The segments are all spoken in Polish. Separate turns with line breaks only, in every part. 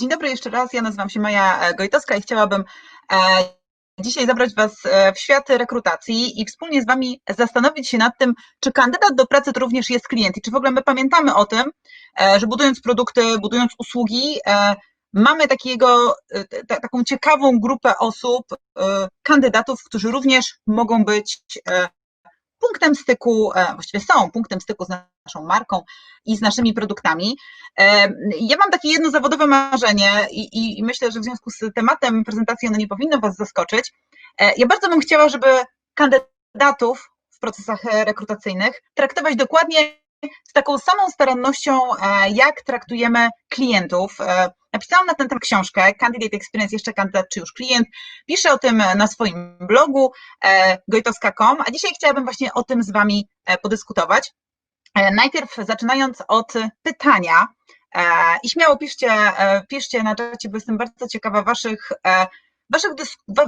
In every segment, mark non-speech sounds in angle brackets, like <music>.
Dzień dobry jeszcze raz, ja nazywam się Maja Gojtowska i chciałabym e, dzisiaj zabrać Was e, w świat rekrutacji i wspólnie z Wami zastanowić się nad tym, czy kandydat do pracy to również jest klient i czy w ogóle my pamiętamy o tym, e, że budując produkty, budując usługi, mamy takiego, taką ciekawą grupę osób, kandydatów, którzy również mogą być punktem styku, właściwie są punktem styku z naszą marką i z naszymi produktami. Ja mam takie jedno zawodowe marzenie i, i myślę, że w związku z tematem prezentacji ono nie powinno Was zaskoczyć. E, ja bardzo bym chciała, żeby kandydatów w procesach rekrutacyjnych traktować dokładnie z taką samą starannością, e, jak traktujemy klientów. E, napisałam na ten temat książkę, Candidate Experience, jeszcze kandydat czy już klient. Piszę o tym na swoim blogu gojtowska.com, a dzisiaj chciałabym właśnie o tym z Wami podyskutować. E, najpierw zaczynając od pytania e, i śmiało piszcie, e, piszcie na czacie, bo jestem bardzo ciekawa waszych, waszych,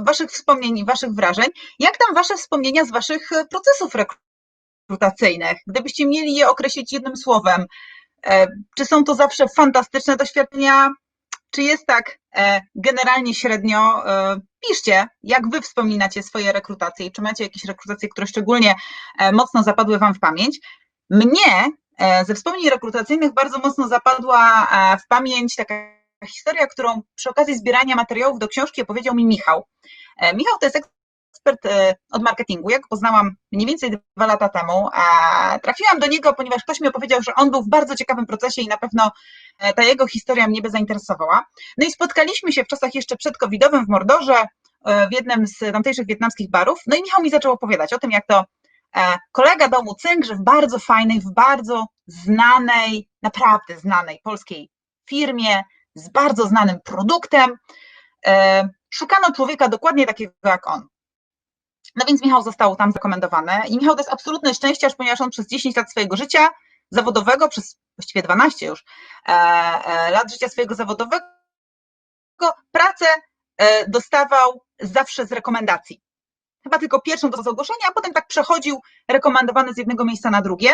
waszych wspomnień i waszych wrażeń. Jak tam wasze wspomnienia z waszych procesów rekrutacyjnych? Gdybyście mieli je określić jednym słowem, czy są to zawsze fantastyczne doświadczenia, czy jest tak generalnie średnio? Piszcie, jak wy wspominacie swoje rekrutacje i czy macie jakieś rekrutacje, które szczególnie mocno zapadły wam w pamięć. Mnie e, ze wspomnień rekrutacyjnych bardzo mocno zapadła e, w pamięć taka historia, którą przy okazji zbierania materiałów do książki opowiedział mi Michał. E, Michał to jest ekspert od marketingu. Jak poznałam mniej więcej dwa lata temu, trafiłam do niego, ponieważ ktoś mi opowiedział, że on był w bardzo ciekawym procesie i na pewno ta jego historia mnie by zainteresowała. No i spotkaliśmy się w czasach jeszcze przedcovidowym w Mordorze, w jednym z tamtejszych wietnamskich barów. No i Michał mi zaczął opowiadać o tym, jak to E, kolega domu że w bardzo fajnej, w bardzo znanej, naprawdę znanej polskiej firmie, z bardzo znanym produktem, e, szukano człowieka dokładnie takiego jak on. No więc Michał został tam zakomendowany i Michał to jest absolutny szczęściarz, ponieważ on przez 10 lat swojego życia zawodowego, przez właściwie 12 już e, lat życia swojego zawodowego, pracę dostawał zawsze z rekomendacji chyba tylko pierwszą do zgłoszenia, a potem tak przechodził rekomendowany z jednego miejsca na drugie.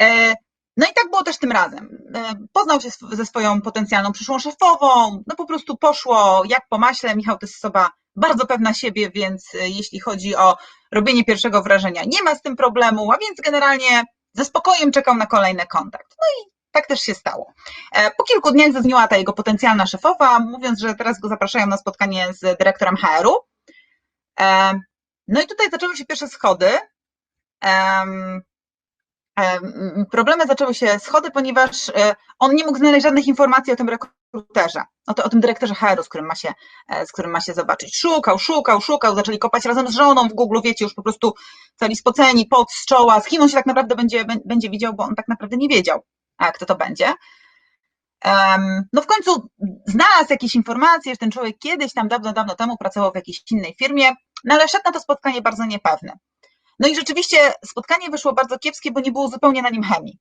E, no i tak było też tym razem. E, poznał się ze swoją potencjalną przyszłą szefową, no po prostu poszło jak po maśle. Michał to jest osoba bardzo pewna siebie, więc e, jeśli chodzi o robienie pierwszego wrażenia, nie ma z tym problemu, a więc generalnie ze spokojem czekał na kolejny kontakt. No i tak też się stało. Po kilku dniach zadzwoniła ta jego potencjalna szefowa, mówiąc, że teraz go zapraszają na spotkanie z dyrektorem HR-u. No i tutaj zaczęły się pierwsze schody. Problemy zaczęły się schody, ponieważ e, on nie mógł znaleźć żadnych informacji o tym rekruterze, o, to, o tym dyrektorze HR-u, z którym, ma się, e, z którym ma się zobaczyć. Szukał, szukał, szukał, zaczęli kopać razem z żoną w Google, wiecie, już po prostu cali spoceni, pot z czoła, z kim on się tak naprawdę będzie, będzie widział, bo on tak naprawdę nie wiedział, kto to będzie. No w końcu znalazł jakieś informacje, że ten człowiek kiedyś tam dawno, dawno temu pracował w jakiejś innej firmie, no ale szedł na to spotkanie bardzo niepewne. No i rzeczywiście spotkanie wyszło bardzo kiepskie, bo nie było zupełnie na nim chemii.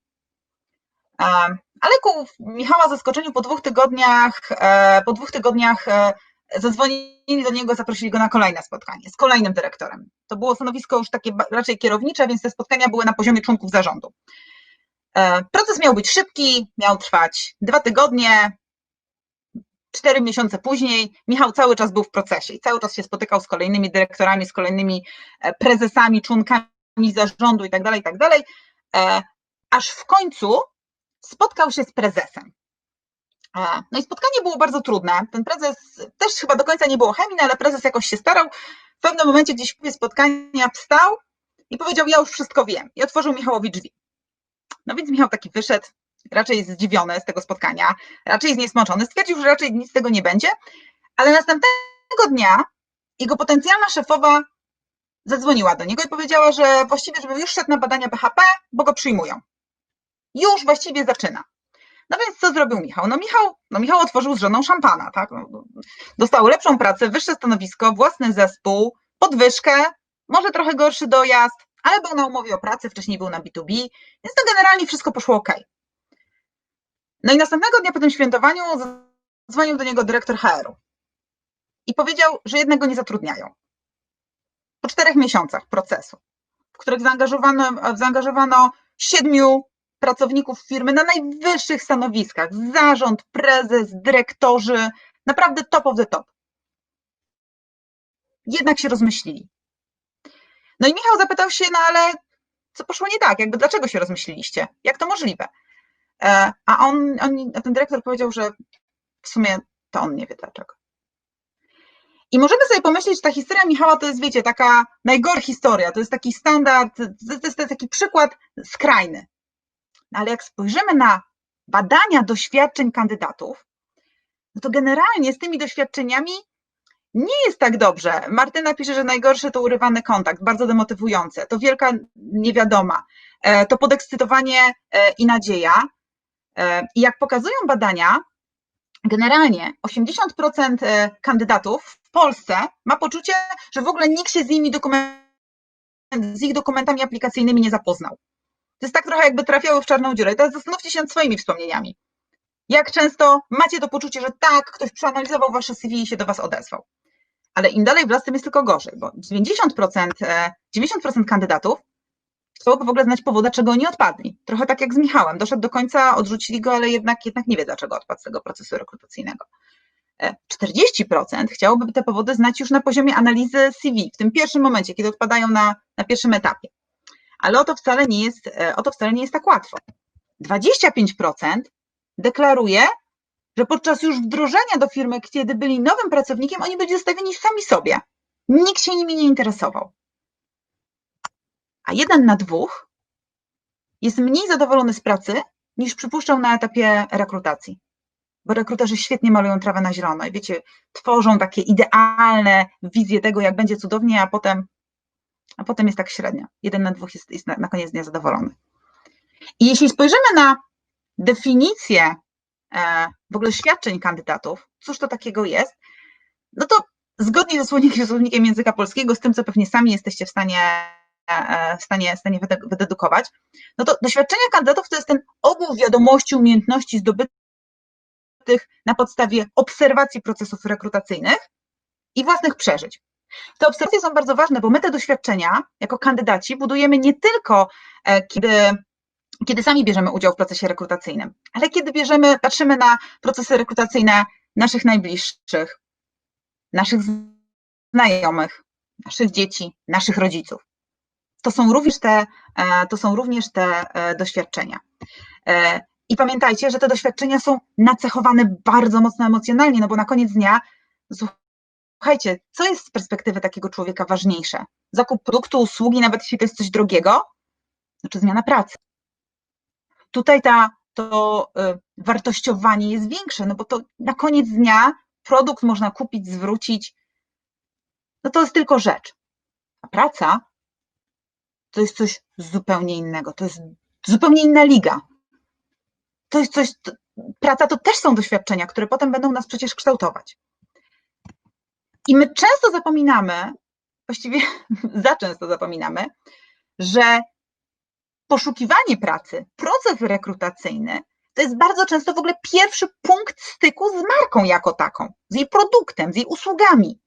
Ale ku Michała zaskoczeniu po dwóch tygodniach, e, po dwóch tygodniach e, zadzwonili do niego, zaprosili go na kolejne spotkanie z kolejnym dyrektorem. To było stanowisko już takie raczej kierownicze, więc te spotkania były na poziomie członków zarządu. E, proces miał być szybki, miał trwać dwa tygodnie. Cztery miesiące później Michał cały czas był w procesie i cały czas się spotykał z kolejnymi dyrektorami, z kolejnymi e, prezesami, członkami zarządu itd., tak itd., tak e, aż w końcu spotkał się z prezesem. No i spotkanie było bardzo trudne. Ten prezes też chyba do końca nie było chemii, no ale prezes jakoś się starał. W pewnym momencie gdzieś w spotkania wstał i powiedział: Ja już wszystko wiem. I otworzył Michałowi drzwi. No więc Michał taki wyszedł, raczej zdziwiony z tego spotkania, raczej zniesmoczony, stwierdził, że raczej nic z tego nie będzie, ale następnego dnia jego potencjalna szefowa zadzwoniła do niego i powiedziała, że właściwie, żeby już szedł na badania BHP, bo go przyjmują. Już właściwie zaczyna. No więc co zrobił Michał? No Michał, no Michał otworzył z żoną szampana, tak? No, dostał lepszą pracę, wyższe stanowisko, własny zespół, podwyżkę, może trochę gorszy dojazd, ale był na umowie o pracę, wcześniej był na B2B, więc to generalnie wszystko poszło ok. No i następnego dnia po tym świętowaniu dzwonił do niego dyrektor HR-u i powiedział, że jednak go nie zatrudniają. Po czterech miesiącach procesu, w których zaangażowano, zaangażowano siedmiu pracowników firmy na najwyższych stanowiskach, zarząd, prezes, dyrektorzy, naprawdę top of the top. Jednak się rozmyślili. No i Michał zapytał się, no ale co poszło nie tak? Jakby dlaczego się rozmyśliliście? Jak to możliwe? E, a on, on, ten dyrektor powiedział, że w sumie to on nie wie dlaczego. I możemy sobie pomyśleć, że ta historia Michała to jest, wiecie, taka najgorsza historia, to jest taki standard, to jest, to jest taki przykład skrajny. No ale jak spojrzymy na badania doświadczeń kandydatów, no to generalnie z tymi doświadczeniami nie jest tak dobrze. Martyna pisze, że najgorsze to urywany kontakt, bardzo demotywujące, to wielka niewiadoma, e, to podekscytowanie e, i nadzieja. E, I jak pokazują badania, generalnie 80% kandydatów w Polsce ma poczucie, że w ogóle nikt się z nimi dokument, z ich dokumentami aplikacyjnymi nie zapoznał. To jest tak trochę jakby trafiały w czarną dziurę. I teraz zastanówcie się nad swoimi wspomnieniami. Jak często macie to poczucie, że tak, ktoś przeanalizował wasze CV i się do was odezwał. Ale im dalej w las, tym jest tylko gorzej, bo 90%, 90% kandydatów chciałoby w ogóle znać powód, dlaczego oni odpadli. Trochę tak jak z Michałem. Doszedł do końca, odrzucili go, ale jednak, jednak nie wie, dlaczego odpadł z tego procesu rekrutacyjnego. 40% chciałoby te powody znać już na poziomie analizy CV, w tym pierwszym momencie, kiedy odpadają na, na pierwszym etapie. Ale o to, wcale nie jest, o to wcale nie jest tak łatwo. 25% deklaruje, że podczas już wdrożenia do firmy, kiedy byli nowym pracownikiem, oni byli zostawieni sami sobie. Nikt się nimi nie interesował. A jeden na dwóch jest mniej zadowolony z pracy, niż przypuszczał na etapie rekrutacji. Bo rekruterzy świetnie malują trawę na zielono i wiecie, tworzą takie idealne wizje tego, jak będzie cudownie, a potem, a potem jest tak średnio. Jeden na dwóch jest, jest na, na koniec niezadowolony. I jeśli spojrzymy na definicję e, w ogóle świadczeń kandydatów, cóż to takiego jest, no to zgodnie ze słownikiem, języka polskiego, z tym, co pewnie sami jesteście w stanie, w stanie, w stanie wydedukować, no to doświadczenia kandydatów to jest ten ogół wiadomości, umiejętności zdobytych na podstawie obserwacji procesów rekrutacyjnych i własnych przeżyć. Te obserwacje są bardzo ważne, bo my te doświadczenia jako kandydaci budujemy nie tylko, e, kiedy kiedy sami bierzemy udział w procesie rekrutacyjnym, ale kiedy bierzemy, patrzymy na procesy rekrutacyjne naszych najbliższych, naszych znajomych, naszych dzieci, naszych rodziców. To są również te, e, to są również te e, doświadczenia. E, I pamiętajcie, że te doświadczenia są nacechowane bardzo mocno emocjonalnie, no bo na koniec dnia, słuchajcie, co jest z perspektywy takiego człowieka ważniejsze? Zakup produktu, usługi, nawet jeśli to jest coś drogiego, czy zmiana pracy? Tutaj ta, to wartościowanie jest większe, no bo to na koniec dnia produkt można kupić, zwrócić. No to jest tylko rzecz. A praca to jest coś zupełnie innego. To jest zupełnie inna liga. To jest coś, to, praca to też są doświadczenia, które potem będą nas przecież kształtować. I my często zapominamy, właściwie <laughs> za często zapominamy, że poszukiwanie pracy, proces rekrutacyjny to jest bardzo często w ogóle pierwszy punkt styku z marką jako taką, z jej produktem, z jej usługami.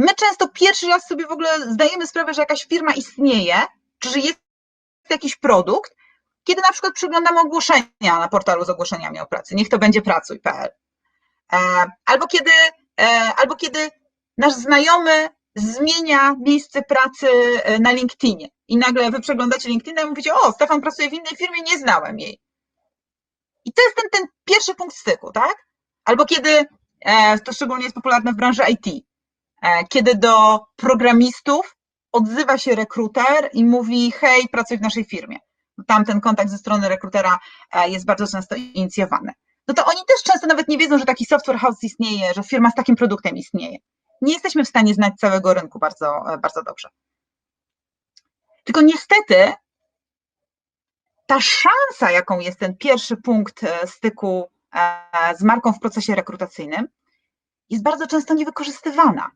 My często pierwszy raz sobie w ogóle zdajemy sprawę, że jakaś firma istnieje, czy że jest jakiś produkt, kiedy na przykład przeglądamy ogłoszenia na portalu z ogłoszeniami o pracy, niech to będzie pracuj.pl. E, albo kiedy, e, albo kiedy nasz znajomy zmienia miejsce pracy e, na LinkedInie i nagle wy przeglądacie LinkedIn i mówicie, o, Stefan pracuje w innej firmie, nie znałem jej. I to jest ten, ten pierwszy punkt styku, tak? Albo kiedy, to szczególnie jest popularne w branży IT, kiedy do programistów odzywa się rekruter i mówi, hej, pracuj w naszej firmie. Tam ten kontakt ze strony rekrutera jest bardzo często inicjowany. No to oni też często nawet nie wiedzą, że taki software house istnieje, że firma z takim produktem istnieje nie jesteśmy w stanie znać całego rynku bardzo, bardzo dobrze. Tylko niestety ta szansa, jaką jest ten pierwszy punkt e, styku e, z marką w procesie rekrutacyjnym, jest bardzo często niewykorzystywana.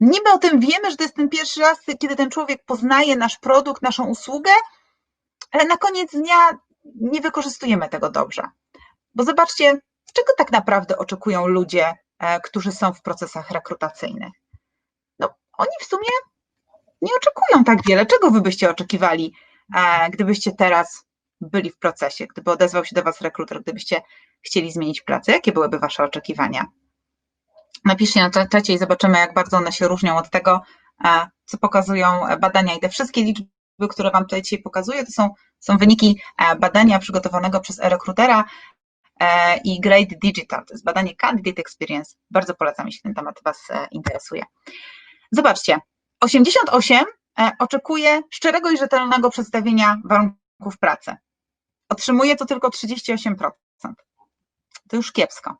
Niby o tym wiemy, że to jest ten pierwszy raz, kiedy ten człowiek poznaje nasz produkt, naszą usługę, ale na koniec dnia nie wykorzystujemy tego dobrze. Bo zobaczcie, czego tak naprawdę oczekują ludzie E, którzy są w procesach rekrutacyjnych. No, oni w sumie nie oczekują tak wiele. Czego wy byście oczekiwali e, gdybyście teraz byli w procesie, gdyby odezwał się do Was rekruter, gdybyście chcieli zmienić pracę, jakie byłyby Wasze oczekiwania? Napiszcie na czacie i zobaczymy, jak bardzo one się różnią od tego, e, co pokazują badania. I te wszystkie liczby, które Wam tutaj dzisiaj pokazuję, to są, są wyniki badania przygotowanego przez e-rekrutera i Great Digital. To jest badanie Candidate Experience. Bardzo polecam, jeśli ten temat Was interesuje. Zobaczcie, 88 e, oczekuje szczerego i rzetelnego przedstawienia warunków pracy. Otrzymuje to tylko 38%. To już kiepsko.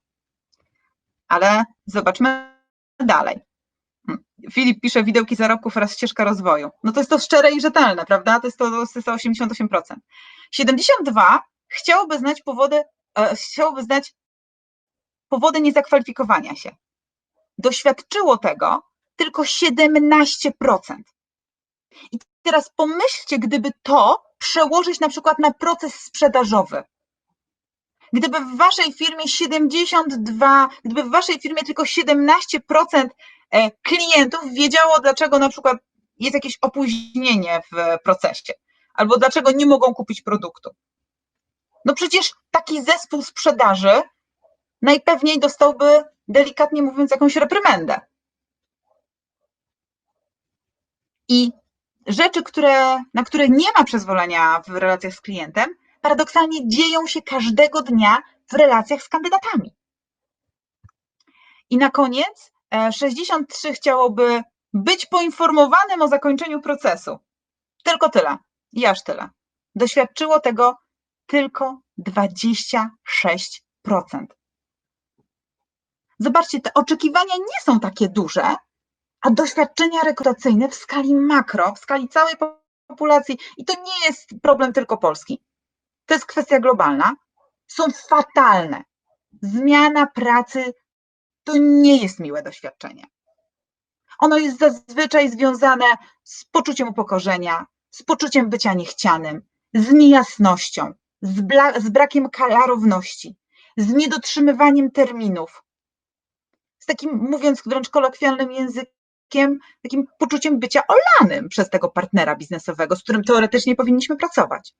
Ale zobaczmy dalej. Hmm. Filip pisze widełki zarobków oraz ścieżka rozwoju. No to jest to szczere i rzetelne, prawda? To jest to, to, jest to 88%. 72 chciałoby znać powody, e, chciałoby znać powody niezakwalifikowania się. Doświadczyło tego tylko 17%. I teraz pomyślcie, gdyby to przełożyć na przykład na proces sprzedażowy. Gdyby w waszej firmie 72, gdyby w waszej firmie tylko 17% e, klientów wiedziało, dlaczego na przykład jest jakieś opóźnienie w procesie, albo dlaczego nie mogą kupić produktu. No przecież taki zespół sprzedaży najpewniej dostałby, delikatnie mówiąc, jakąś reprymendę. I rzeczy, które, na które nie ma przyzwolenia w relacjach z klientem, paradoksalnie dzieją się każdego dnia w relacjach z kandydatami. I na koniec 63 e, chciałoby być poinformowanym o zakończeniu procesu. Tylko tyle. Aż tyle. Doświadczyło tego tylko 26%. Zobaczcie, te oczekiwania nie są takie duże, a doświadczenia rekrutacyjne w skali makro, w skali całej populacji, i to nie jest problem tylko Polski, to jest kwestia globalna, są fatalne. Zmiana pracy to nie jest miłe doświadczenie. Ono jest zazwyczaj związane z poczuciem upokorzenia, z poczuciem bycia niechcianym, z niejasnością, z, z brakiem klarowności, z niedotrzymywaniem terminów, z takim, mówiąc wręcz kolokwialnym językiem, takim poczuciem bycia olanym przez tego partnera biznesowego, z którym teoretycznie powinniśmy pracować.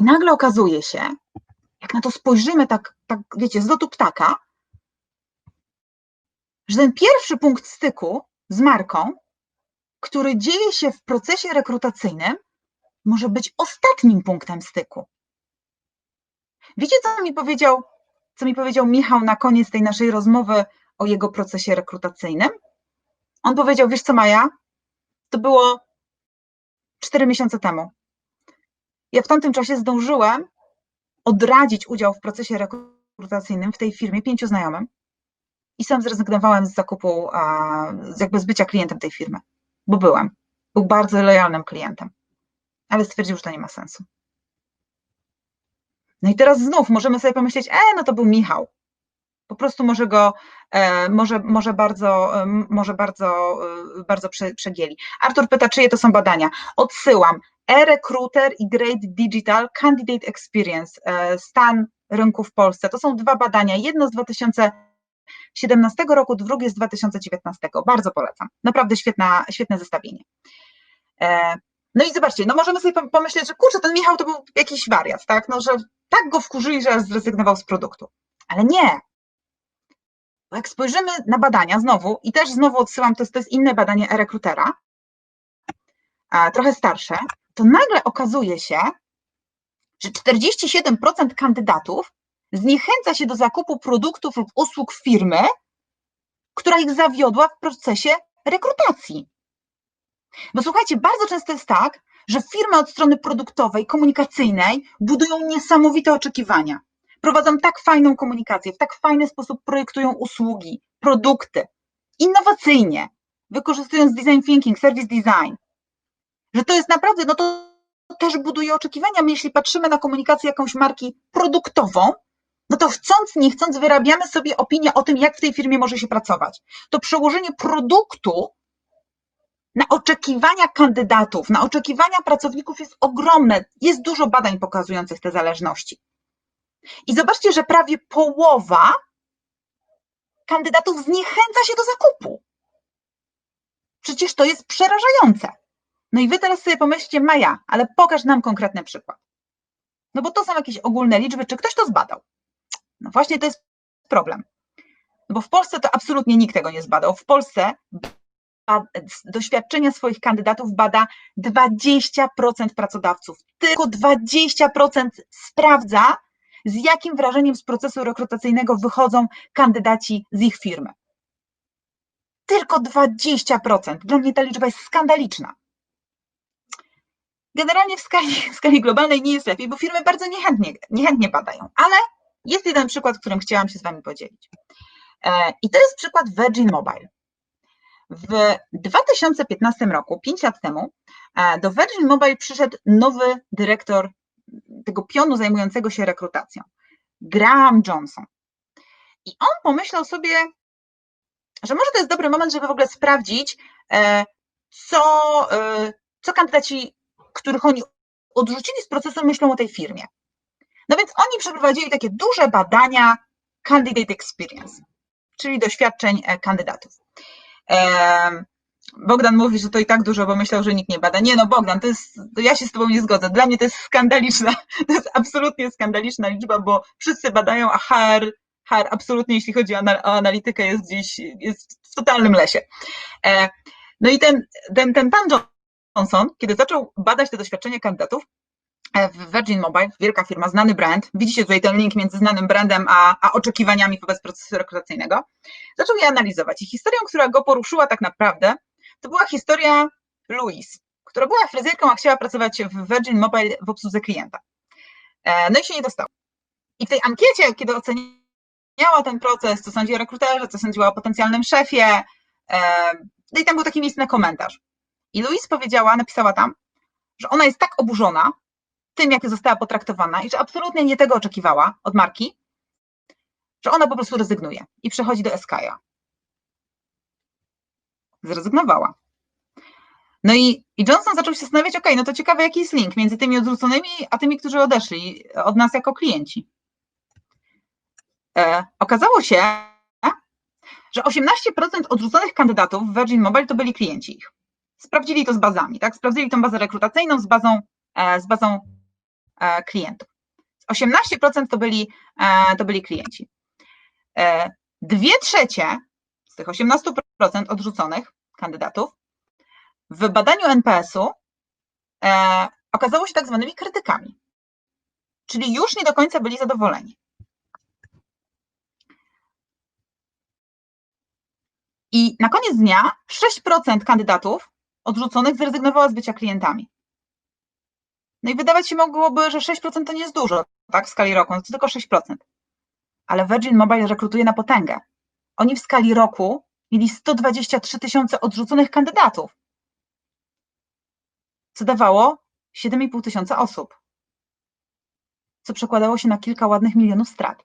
I nagle okazuje się, jak na to spojrzymy tak, tak wiecie, z lotu ptaka, że ten pierwszy punkt styku z marką, który dzieje się w procesie rekrutacyjnym, może być ostatnim punktem styku. Wiecie, co mi powiedział, co mi powiedział Michał na koniec tej naszej rozmowy o jego procesie rekrutacyjnym? On powiedział, wiesz co Maja, to było cztery miesiące temu. Ja w tamtym czasie zdążyłem odradzić udział w procesie rekrutacyjnym w tej firmie pięciu znajomym i sam zrezygnowałem z zakupu, jakby z bycia klientem tej firmy, bo byłem. Był bardzo lojalnym klientem, ale stwierdził, że to nie ma sensu. No i teraz znów możemy sobie pomyśleć, e, no to był Michał, po prostu może go, e, może, może bardzo, e, może bardzo, e, bardzo przegieli. Artur pyta, czyje to są badania? Odsyłam. E-Recruiter i Great Digital Candidate Experience, stan rynku w Polsce. To są dwa badania, jedno z 2017 roku, drugie z 2019. Bardzo polecam. Naprawdę świetna, świetne zestawienie. No i zobaczcie, no możemy sobie pomyśleć, że kurczę, ten Michał to był jakiś wariat, tak? No, że tak go wkurzyli, że zrezygnował z produktu. Ale nie, jak spojrzymy na badania znowu, i też znowu odsyłam, to jest, to jest inne badanie rekrutera, trochę starsze, to nagle okazuje się, że 47% kandydatów zniechęca się do zakupu produktów lub usług firmy, która ich zawiodła w procesie rekrutacji. Bo słuchajcie, bardzo często jest tak, że firmy od strony produktowej, komunikacyjnej budują niesamowite oczekiwania prowadzą tak fajną komunikację, w tak fajny sposób projektują usługi, produkty, innowacyjnie, wykorzystując design thinking, service design, że to jest naprawdę, no to też buduje oczekiwania. My jeśli patrzymy na komunikację jakąś marki produktową, no to chcąc, nie chcąc, wyrabiamy sobie opinię o tym, jak w tej firmie może się pracować. To przełożenie produktu na oczekiwania kandydatów, na oczekiwania pracowników jest ogromne. Jest dużo badań pokazujących te zależności. I zobaczcie, że prawie połowa kandydatów zniechęca się do zakupu. Przecież to jest przerażające. No i wy teraz sobie pomyślcie, Maja, ale pokaż nam konkretny przykład. No bo to są jakieś ogólne liczby, czy ktoś to zbadał? No właśnie to jest problem. No bo w Polsce to absolutnie nikt tego nie zbadał. W Polsce doświadczenia swoich kandydatów bada 20% pracodawców. Tylko 20% sprawdza, z jakim wrażeniem z procesu rekrutacyjnego wychodzą kandydaci z ich firmy. Tylko 20%. Dla mnie ta liczba jest skandaliczna. Generalnie w skali, w skali globalnej nie jest lepiej, bo firmy bardzo niechętnie, niechętnie badają, ale jest jeden przykład, którym chciałam się z Wami podzielić. E, I to jest przykład Virgin Mobile. W 2015 roku, 5 lat temu, e, do Virgin Mobile przyszedł nowy dyrektor tego pionu zajmującego się rekrutacją, Graham Johnson. I on pomyślał sobie, że może to jest dobry moment, żeby w ogóle sprawdzić, e, co, co kandydaci, których oni odrzucili z procesu, myślą o tej firmie. No więc oni przeprowadzili takie duże badania candidate experience, czyli doświadczeń e, kandydatów. Bogdan mówi, że to i tak dużo, bo myślał, że nikt nie bada. Nie no, Bogdan, to jest, to ja się z Tobą nie zgodzę. Dla mnie to jest skandaliczna, <laughs> to jest absolutnie skandaliczna liczba, bo wszyscy badają, a HR, HR absolutnie, jeśli chodzi o analitykę, jest gdzieś, jest w totalnym lesie. E, no i ten, ten, ten pan Johnson, kiedy zaczął badać te doświadczenia kandydatów, E, w Virgin Mobile, wielka firma, znany brand. Widzicie tutaj ten link między znanym brandem a, a oczekiwaniami wobec procesu rekrutacyjnego. Zaczął je analizować i historią, która go poruszyła tak naprawdę, to była historia Louise, która była fryzjerką, a chciała pracować w Virgin Mobile w obsłudze klienta. E, no i się nie dostała. I w tej ankiecie, kiedy oceniała ten proces, co sądzi o rekruterze, co sądziła o potencjalnym szefie, e, no i tam był taki miejsce na komentarz. I Louise powiedziała, napisała tam, że ona jest tak oburzona, tym, jak została potraktowana i że absolutnie nie tego oczekiwała od marki, że ona po prostu rezygnuje i przechodzi do Eskaja. Zrezygnowała. No i, i Johnson zaczął się zastanawiać, ok, no to ciekawe, jaki jest link między tymi odrzuconymi, a tymi, którzy odeszli od nas jako klienci. E, okazało się, że 18% odrzuconych kandydatów w Virgin Mobile to byli klienci ich. Sprawdzili to z bazami, tak? Sprawdzili tą bazę rekrutacyjną z bazą, e, z bazą E, klientów. 18% to byli, e, to byli klienci. E, dwie trzecie tych 18% odrzuconych kandydatów w badaniu NPS-u okazało się tak zwanymi krytykami, czyli już nie do końca byli zadowoleni. I na koniec dnia 6% kandydatów odrzuconych zrezygnowało z bycia klientami. No i wydawać się mogłoby, że 6% to nie jest dużo, tak, w skali roku, no to tylko 6%. Ale Virgin Mobile rekrutuje na potęgę. Oni w skali roku mieli 123 tysiące odrzuconych kandydatów, co dawało 7,5 tysiąca osób, co przekładało się na kilka ładnych milionów strat.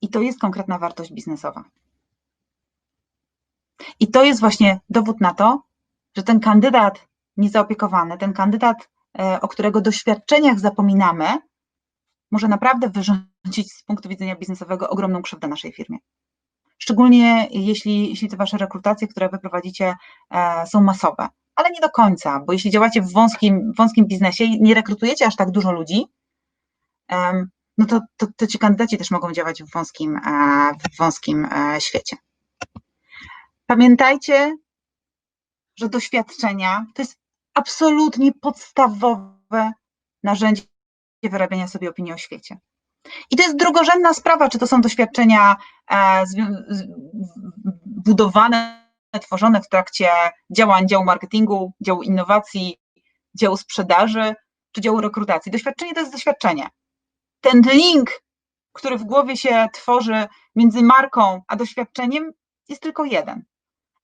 I to jest konkretna wartość biznesowa. I to jest właśnie dowód na to, że ten kandydat niezaopiekowany, ten kandydat, e, o którego doświadczeniach zapominamy, może naprawdę wyrządzić z punktu widzenia biznesowego ogromną krzywdę naszej firmie. Szczególnie jeśli, jeśli te wasze rekrutacje, które wy prowadzicie, e, są masowe, ale nie do końca, bo jeśli działacie w wąskim, wąskim biznesie i nie rekrutujecie aż tak dużo ludzi, no to, to, to ci kandydaci też mogą działać w wąskim, e, w wąskim świecie. Pamiętajcie, że doświadczenia to jest absolutnie podstawowe narzędzie wyrabiania sobie opinii o świecie. I to jest drugorzędna sprawa, czy to są doświadczenia e, budowane, tworzone w trakcie działań działu marketingu, działu innowacji, działu sprzedaży, czy działu rekrutacji. Doświadczenie to jest doświadczenie. Ten link, który w głowie się tworzy między marką a doświadczeniem, jest tylko jeden.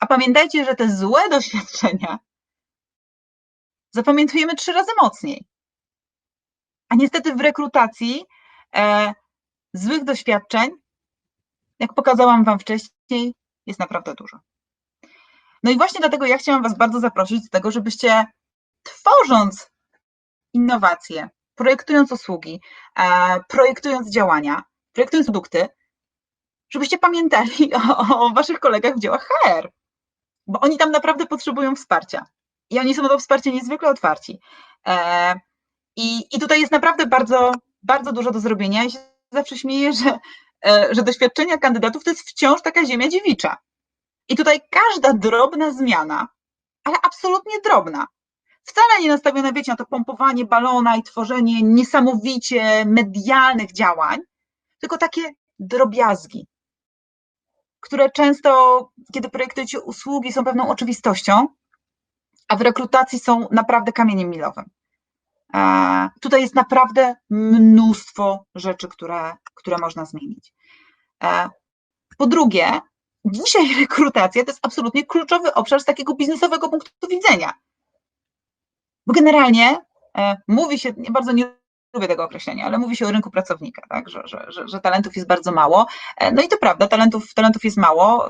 A pamiętajcie, że te złe <laughs> doświadczenia zapamiętujemy trzy razy mocniej. A niestety w rekrutacji złych doświadczeń, jak pokazałam Wam wcześniej, jest naprawdę dużo. No i właśnie dlatego ja chciałam Was bardzo zaprosić do tego, żebyście tworząc innowacje, projektując usługi, e, projektując działania, projektując produkty, żebyście pamiętali <laughs> o, o Waszych kolegach w działach HR bo oni tam naprawdę potrzebują wsparcia. I oni są na to wsparcie niezwykle otwarci. E, I, i tutaj jest naprawdę bardzo, bardzo dużo do zrobienia. Ja się zawsze śmieję, że, e, że doświadczenia kandydatów to jest wciąż taka ziemia dziewicza. I tutaj każda drobna zmiana, ale absolutnie drobna, wcale nie nastawiona, wiecie, na to pompowanie balona i tworzenie niesamowicie medialnych działań, tylko takie drobiazgi, które często, kiedy projektujecie usługi, są pewną oczywistością, a w rekrutacji są naprawdę kamieniem milowym. E, tutaj jest naprawdę mnóstwo rzeczy, które, które można zmienić. E, po drugie, dzisiaj <laughs> rekrutacja to jest absolutnie kluczowy obszar z takiego biznesowego punktu widzenia. Bo generalnie e, mówi się, nie bardzo nie lubię tego określenia, ale mówi się o rynku pracownika, tak? że, że, że, że, talentów jest bardzo mało. No i to prawda, talentów, talentów jest mało.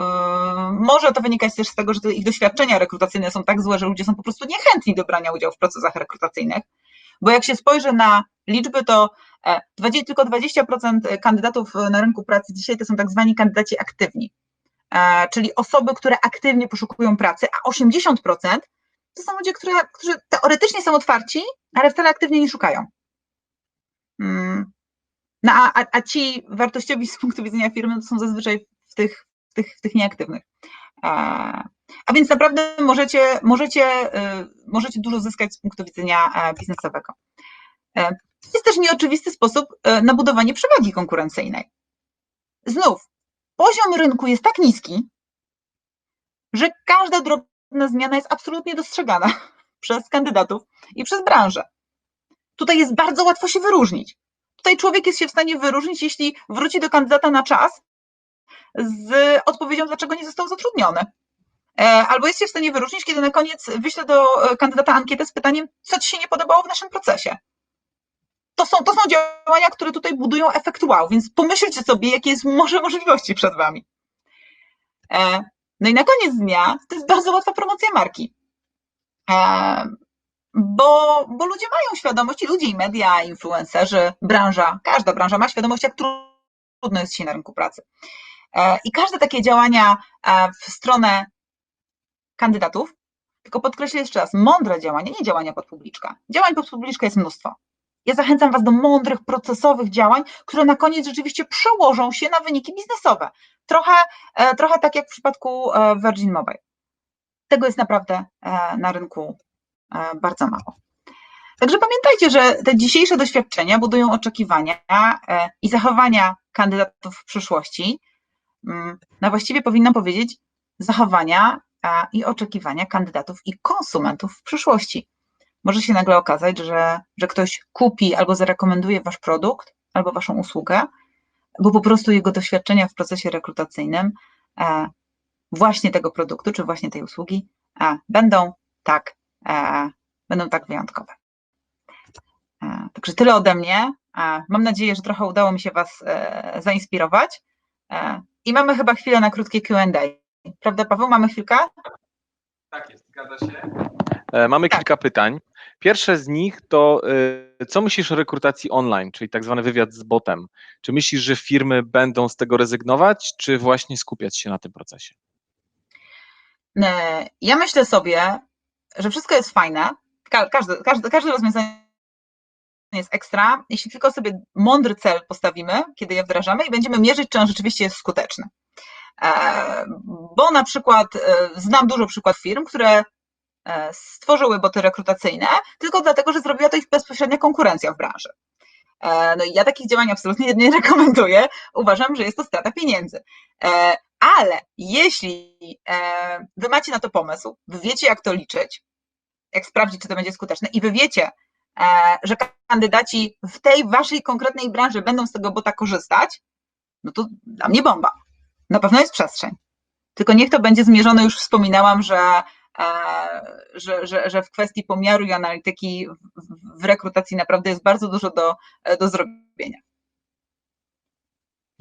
Może to wynikać też z tego, że ich doświadczenia rekrutacyjne są tak złe, że ludzie są po prostu niechętni do brania udziału w procesach rekrutacyjnych. Bo jak się spojrzy na liczby, to 20, tylko 20% kandydatów na rynku pracy dzisiaj to są tak zwani kandydaci aktywni, czyli osoby, które aktywnie poszukują pracy, a 80% to są ludzie, które, którzy teoretycznie są otwarci, ale wcale aktywnie nie szukają. Hmm. No a, a, a ci wartościowi z punktu widzenia firmy to są zazwyczaj w tych, w tych, w tych nieaktywnych. A więc naprawdę możecie, możecie, y, możecie dużo zyskać z punktu widzenia e, biznesowego. E, to jest też nieoczywisty sposób e, na budowanie przewagi konkurencyjnej. Znów, poziom rynku jest tak niski, że każda drobna zmiana jest absolutnie dostrzegana <laughs> przez kandydatów i przez branżę. Tutaj jest bardzo łatwo się wyróżnić. Tutaj człowiek jest się w stanie wyróżnić, jeśli wróci do kandydata na czas z odpowiedzią, dlaczego nie został zatrudniony. E, albo jest się w stanie wyróżnić, kiedy na koniec wyślę do e, kandydata ankietę z pytaniem, co ci się nie podobało w naszym procesie. To są, to są działania, które tutaj budują efekt wow, więc pomyślcie sobie, jakie jest może możliwości przed wami. E, no i na koniec dnia to jest bardzo łatwa promocja marki. Bo, bo ludzie mają świadomość, i ludzie, i media, influencerzy, branża, każda branża ma świadomość, jak trudno jest się na rynku pracy. I każde takie działania w stronę kandydatów, tylko podkreślę jeszcze raz, mądre działania, nie działania pod publiczka. Działań pod publiczka jest mnóstwo. Ja zachęcam Was do mądrych, procesowych działań, które na koniec rzeczywiście przełożą się na wyniki biznesowe. Trochę, e, trochę tak jak w przypadku e, Virgin Mobile. Tego jest naprawdę e, na rynku bardzo mało. Także pamiętajcie, że te dzisiejsze doświadczenia budują oczekiwania i zachowania kandydatów w przyszłości. Mm, no właściwie powinnam powiedzieć, zachowania i oczekiwania kandydatów i konsumentów w przyszłości. Może się nagle okazać, że, że ktoś kupi albo zarekomenduje wasz produkt, albo waszą usługę, bo po prostu jego doświadczenia w procesie rekrutacyjnym e, właśnie tego produktu, czy właśnie tej usługi e, będą tak, e, będą tak wyjątkowe. Także tyle ode mnie. Mam nadzieję, że trochę udało mi się Was zainspirować. I mamy chyba chwilę na krótkie QA. Prawda, Paweł? Mamy chwilkę?
Tak jest, zgadza się. E, mamy tak. kilka pytań. Pierwsze z nich to, e, co myślisz o rekrutacji online, czyli tak zwany wywiad z botem? Czy myślisz, że firmy będą z tego rezygnować, czy właśnie skupiać się na tym procesie?
E, ja myślę sobie, że wszystko jest fajne. Każde, każde, każde rozwiązanie jest ekstra, jeśli tylko sobie mądry cel postawimy, kiedy je wdrażamy i będziemy mierzyć, czy on rzeczywiście jest skuteczny. E, bo na przykład e, znam dużo przykładów firm, które e, stworzyły boty rekrutacyjne tylko dlatego, że zrobiła to ich bezpośrednia konkurencja w branży. No i ja takich działań absolutnie nie rekomenduję. Uważam, że jest to strata pieniędzy. Ale jeśli wy macie na to pomysł, wy wiecie, jak to liczyć, jak sprawdzić, czy to będzie skuteczne, i wy wiecie, że kandydaci w tej waszej konkretnej branży będą z tego bota korzystać, no to dla mnie bomba na pewno jest przestrzeń. Tylko niech to będzie zmierzone, już wspominałam, że, e, że, że, że w kwestii pomiaru i analityki w rekrutacji naprawdę jest bardzo dużo do, do zrobienia.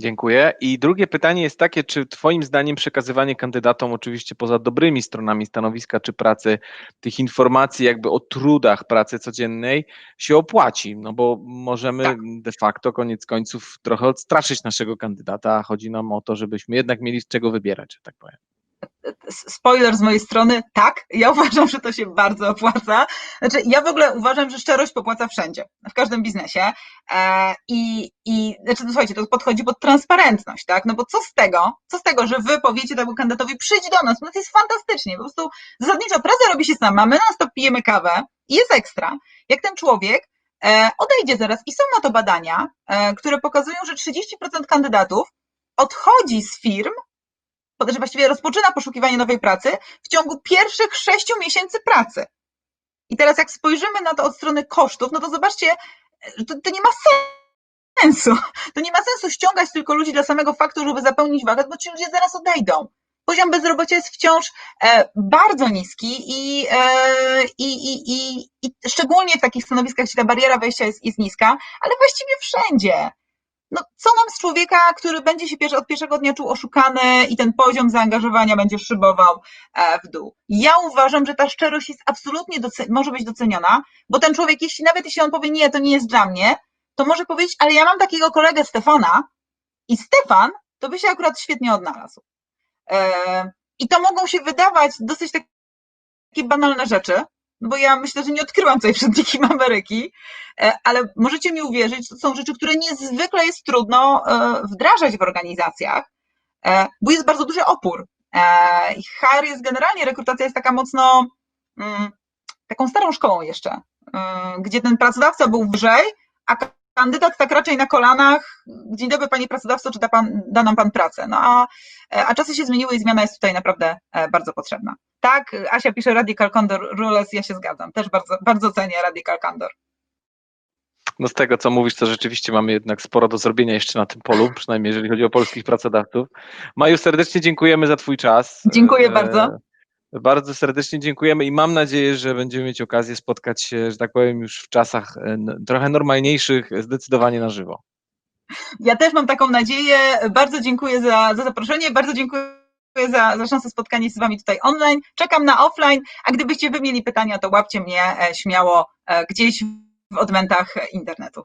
Dziękuję. I drugie pytanie jest takie, czy Twoim zdaniem przekazywanie kandydatom, oczywiście poza dobrymi stronami stanowiska czy pracy, tych informacji jakby o trudach pracy codziennej się opłaci? No bo możemy tak. de facto koniec końców trochę odstraszyć naszego kandydata, a chodzi nam o to, żebyśmy jednak mieli z czego wybierać, że tak powiem.
Spoiler z mojej strony, tak, ja <laughs> uważam, że to się bardzo opłaca. Znaczy, ja w ogóle uważam, że szczerość popłaca wszędzie, w każdym biznesie. E, I, i znaczy, no, słuchajcie, to podchodzi pod transparentność, tak? No bo co z tego, co z tego, że wy powiecie temu kandydatowi, przyjdź do nas, no to jest fantastycznie, po prostu zasadniczo praca robi się sama, my na stop pijemy kawę i jest ekstra. Jak ten człowiek e, odejdzie zaraz i są na to badania, e, które pokazują, że 30% kandydatów odchodzi z firm, że właściwie rozpoczyna poszukiwanie nowej pracy w ciągu pierwszych sześciu miesięcy pracy. I teraz jak spojrzymy na to od strony kosztów, no to zobaczcie, to, to, nie ma sensu. To nie ma sensu ściągać tylko ludzi dla samego faktu, żeby zapełnić wagat, bo ci ludzie zaraz odejdą. Poziom bezrobocia jest wciąż e, bardzo niski i, e, i, i, i, i szczególnie w takich stanowiskach, gdzie ta bariera wejścia jest, jest niska, ale właściwie wszędzie no co mam z człowieka, który będzie się od pierwszego dnia czuł oszukany i ten poziom zaangażowania będzie szybował e, w dół. Ja uważam, że ta szczerość jest absolutnie może być doceniona, bo ten człowiek, jeśli nawet jeśli on powie nie, to nie jest dla mnie, to może powiedzieć, ale ja mam takiego kolegę Stefana i Stefan to by się akurat świetnie odnalazł. E, I to mogą się wydawać dosyć takie banalne rzeczy, bo ja myślę, że nie odkryłam tutaj przed nikim Ameryki, e, ale możecie mi uwierzyć, to są rzeczy, które niezwykle jest trudno e, wdrażać w organizacjach, e, bo jest bardzo duży opór. HR jest generalnie, rekrutacja jest taka mocno mm, taką starą szkołą jeszcze, gdzie ten pracodawca był wyżej, a kandydat tak raczej na kolanach, dzień dobry panie pracodawco, czy da, pan, da nam pan pracę. No a, a czasy się zmieniły i zmiana jest tutaj naprawdę bardzo potrzebna. Tak, Asia pisze Radical Condor Rules, ja się zgadzam. Też bardzo, bardzo cenię Radical Condor.
No z tego, co mówisz, to rzeczywiście mamy jednak sporo do zrobienia jeszcze na tym polu, przynajmniej jeżeli chodzi o polskich pracodawców. Maju, serdecznie dziękujemy za Twój czas.
Dziękuję e, bardzo.
Bardzo serdecznie dziękujemy i mam nadzieję, że będziemy mieć okazję spotkać się, że tak powiem, już w czasach e, trochę normalniejszych, zdecydowanie na żywo.
Ja też mam taką nadzieję. Bardzo dziękuję za, za zaproszenie. Bardzo dziękuję za, za szansę spotkania się z Wami tutaj online. Czekam na offline, a gdybyście Wy mieli pytania, to łapcie mnie e, śmiało e, gdzieś w odmętach internetu.